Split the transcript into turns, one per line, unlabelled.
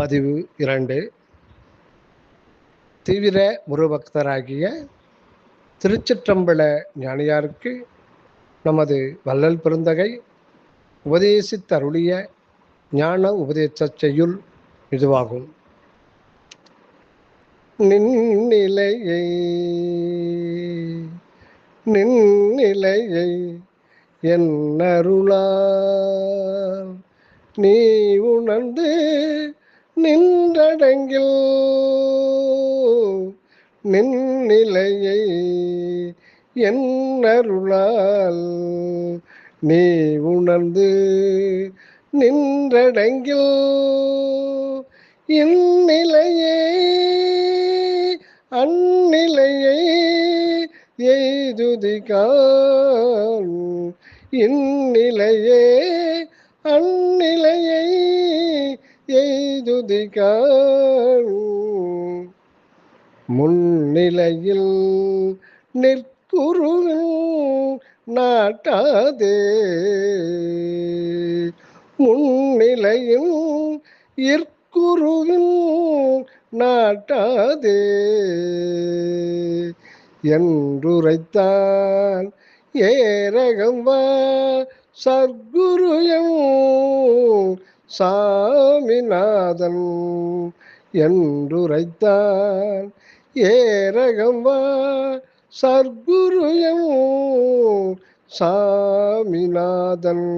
பதிவு இரண்டு. தீவிர முருபக்தராகிய திருச்சிற்றம்பல ஞானியாருக்கு நமது வள்ளல் பெருந்தகை உபதேசித்தருளிய ஞான உபதேச செய்யுள் இதுவாகும். நின்னிலையை நின்னிலையை என்னருணால் நீ உணர்ந்து நின்றடங்கில் நின்னிலையை என்னருளால் நீ உணர்ந்து நின்றடங்கில் இந்நிலையே அந்நிலையை எய்துதிகான் இந்நிலையே அந்நிலையை எய் எய்துதிகான் முன்னிலையில் நிற்குருவின் நாட்டாதே. முன்னிலையில் இற்குருவின் நாட்டாதே. என்றுரைத்தான் ஏரகம் வா சர்க்குருயம். சாமிநாதன் என்றுரைத்தான் ஏரகம் வா சர்க்குருயம் சாமிநாதன்.